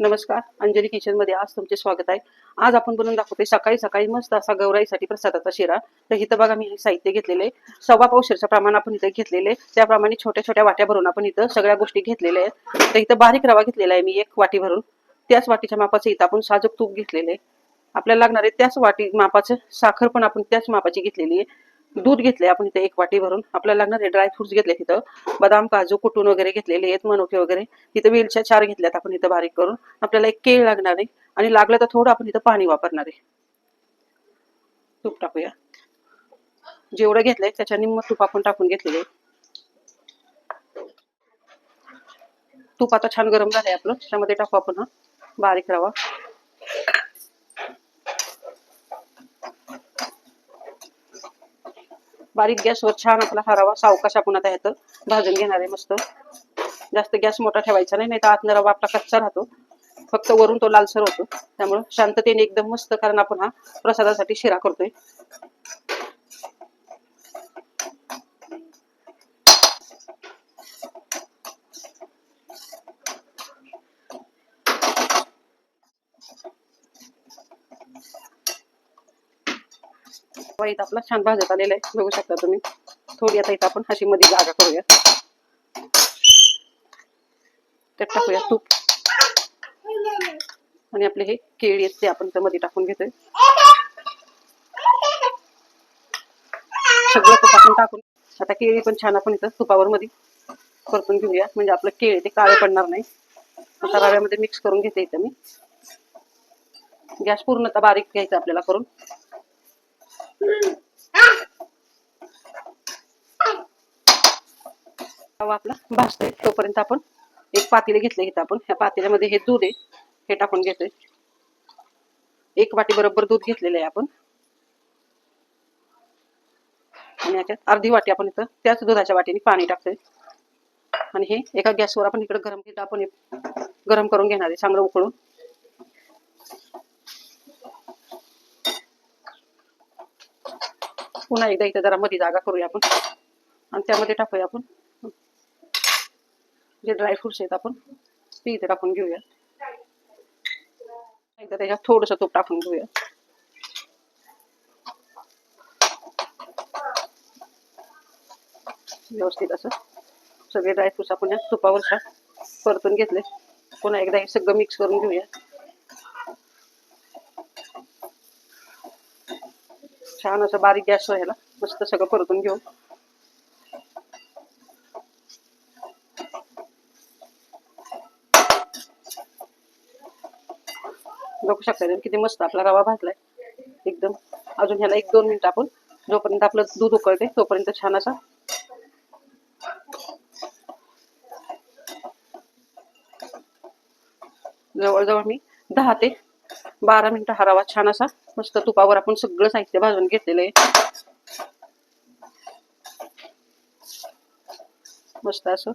नमस्कार अंजली किचनमध्ये आज तुमचे स्वागत आहे. आज आपण बनवून दाखवते सकाळी सकाळी मस्त असा गौराईसाठी प्रसादाचा शिरा. तर इथं बघा मी हे साहित्य घेतलेले सव्वा पावशेरचं प्रमाण आपण इथं घेतलेले त्याप्रमाणे छोट्या छोट्या वाट्या भरून आपण इथं सगळ्या गोष्टी घेतलेल्या आहेत. तर इथं बारीक रवा घेतलेला आहे मी एक वाटी भरून. त्याच वाटीच्या मापाचं इथं आपण साजूक तूप घेतलेले आहे. आपल्याला लागणारे त्याच वाटी मापाचं साखर पण आपण त्याच मापाची घेतलेली आहे. दूध घेतले आपण इथे एक वाटी भरून. आपल्याला लागणारे ड्रायफ्रुट्स घेतले तिथं बदाम काजू कुटून वगैरे घेतलेले आहेत मनुके वगैरे. तिथं वेलच्या चार घेतल्यात आपण इथं बारीक करून. आपल्याला एक केळ लागणार आहे. आणि लागलं तर थोडं आपण इथं पाणी वापरणार आहे. तूप टाकूया. जेवढं घेतलंय त्याच्या निम्म तूप आपण टाकून घेतलेले तूप आता छान गरम झालंय आपलं. त्याच्यामध्ये टाकू आपण हा. बारीक रवा. बारीक गॅसवर छान आपला हा रवा सावकाश आपण आता ह्यात भाजून घेणार आहे मस्त. जास्त गॅस मोठा ठेवायचा नाही नाही तर आतनं रवा आपला कच्चा राहतो. फक्त वरून तो लालसर होतो. त्यामुळे शांततेने एकदम मस्त कारण आपण हा प्रसादासाठी शिरा करतोय. इथं आपला छान भाजत आलेला आहे. बघू शकता तुम्ही. थोडी आता इथं आपण हशी मध्ये जागा करूया. त्यात टाकूया तूप. आणि आपले हे केळी आहेत ते आपण त्यामध्ये टाकून घेतोय. सगळं तूप आपण टाकून आता केळी पण छान आपण इथं तुपावर मध्ये परतून घेऊया. म्हणजे आपलं केळी ते काळे पडणार नाही. आता रव्यामध्ये मिक्स करून घेते इथं मी. गॅस पूर्णतः बारीक घ्यायचा आपल्याला करून. रवा आपला. भाजतोय तोपर्यंत आपण. एक पातेले घेतले इथं आपण. ह्या पातेल्यामध्ये हे दूध आहे. हे टाकून घेतोय. एक वाटी बरोबर दूध घेतलेलं आहे आपण. आणि याच्यात अर्धी वाटी आपण इथं त्याच दुधाच्या वाटीने पाणी टाकतोय. आणि हे एका गॅसवर आपण इकडे गरम घेतो आपण गरम करून घेणार आहे. चांगलं उकळून. पुन्हा एकदा इथं जरा मध्ये जागा करूया आपण. आणि त्यामध्ये टाकूया आपण. जे ड्रायफ्रुट्स आहेत आपण ते इथे टाकून घेऊया. एकदा त्याच्यात थोडस तूप टाकून घेऊया. व्यवस्थित असं. सगळे ड्रायफ्रुट्स आपण या तुपावर परतून घेतले. पुन्हा एकदा हे सगळं मिक्स करून घेऊया. छान असं बारीक गॅस व्हायला. मस्त सगळं परतून घेऊ. बघू शकता किती मस्त आपला रवा भाजलाय. एकदम. अजून ह्याला एक दोन मिनिट आपण जोपर्यंत आपलं दूध उकळते तोपर्यंत छान असा जवळजवळ मी दहा ते बारा मिनिटं हा रवा छान असा मस्त तुपावर आपण सगळं साहित्य भाजून घेतलेलं आहे. मस्त असं.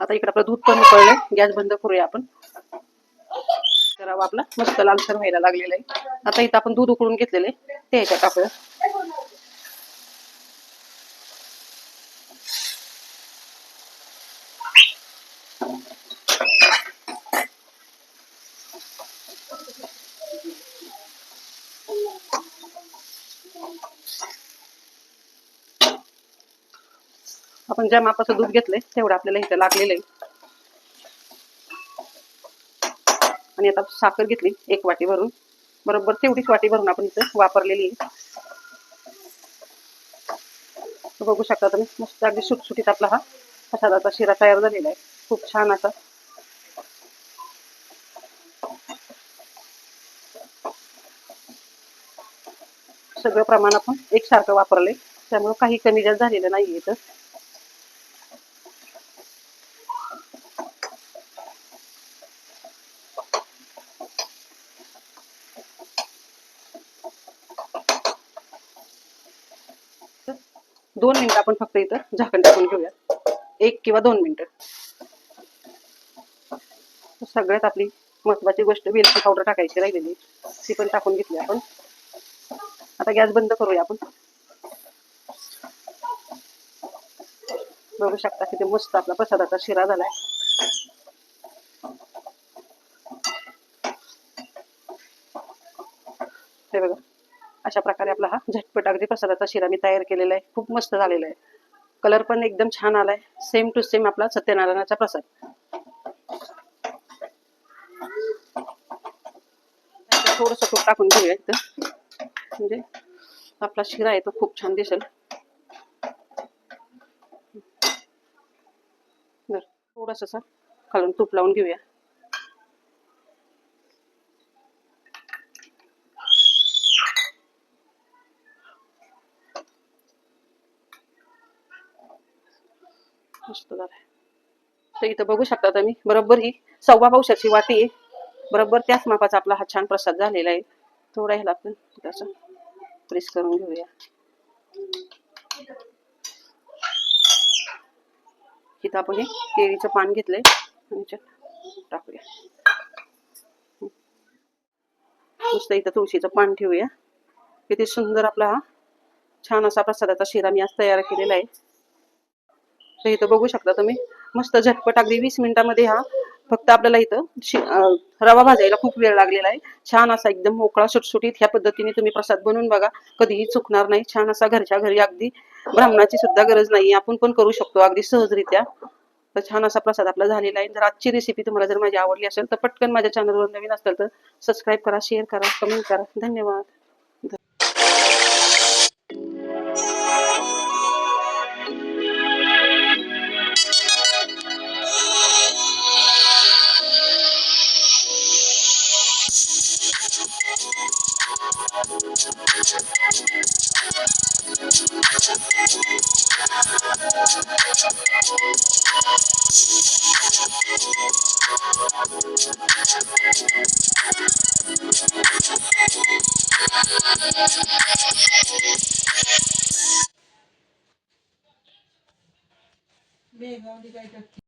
आता इकडे आपलं दूध पण उकळलंय. गॅस बंद करूया आपण. करावा आपला. मस्त लालसर व्हायला लागलेला आहे. आता इथं आपण दूध उकळून घेतलेलं आहे. ते ह्याच्यात टाकूया आपण ज्या मापाचं दूध घेतलंय तेवढं आपल्याला इथं लागलेलं आहे. आणि आता साखर घेतली एक वाटी भरून. बरोबर तेवढीच वाटी भरून आपण इथं वापरलेली आहे. बघू शकता तुम्ही मस्त अगदी सुटसुटीत आपला हा प्रसादाचा शिरा तयार झालेला आहे. खूप छान असा. सगळं प्रमाण आपण एकसारखं वापरलंय. त्यामुळे काही कमी जास्त झालेलं नाही इथं. दोन मिनिटं आपण फक्त इथं झाकण टाकून घेऊया एक किंवा दोन मिनिटं. सगळ्यात आपली महत्वाची गोष्ट वेलची पावडर टाकायची राहिलेली. ती पण टाकून घेतली आपण. आता गॅस बंद करूया आपण. बघू शकता किती मस्त आपला प्रसादाचा शिरा झालाय हे बघा अशा प्रकारे आपला हा झटपट अगदी प्रसादाचा शिरा मी तयार केलेला आहे. खूप मस्त झालेला आहे. कलर पण एकदम छान आलाय. सेम टू सेम आपला सत्यनारायणाचा प्रसाद. थोडस तूप टाकून घेऊया इथं. म्हणजे आपला शिरा आहे तो खूप छान दिसेल. थोडस खालून तूप लावून घेऊया. मस्त तर इथं बघू शकता तुम्ही बरोबर ही सव्वा पावशाची वाटी आहे. बरोबर त्याच मापाचा आपला हा छान प्रसाद झालेला आहे. थोडा ह्याला आपण त्याचं प्रेस करून घेऊया. इथं आपण हे केळीचं पान घेतलंय. टाकूया. नुसतं इथं तुळशीचं पान ठेवूया. किती सुंदर आपला हा छान असा प्रसादाचा शिरा मी आज तयार केलेला आहे. तर इथं बघू शकता तुम्ही. मस्त झटपट अगदी वीस मिनिटामध्ये हा फक्त आपल्याला इथं रवा भाजायला खूप वेळ लागलेला आहे. छान असा एकदम मोकळा सुटसुटीत ह्या पद्धतीने तुम्ही प्रसाद बनवून बघा. कधीही चुकणार नाही. छान असा घरच्या घरी अगदी ब्राह्मणाची सुद्धा गरज नाही आपण पण करू शकतो अगदी सहजरित्या. तर छान असा प्रसाद आपला झालेला आहे. जर आजची रेसिपी तुम्हाला जर माझी आवडली असेल तर पटकन माझ्या चॅनलवर नवीन असेल तर सबस्क्राईब करा शेअर करा कमेंट करा. धन्यवाद. Bene, non dica i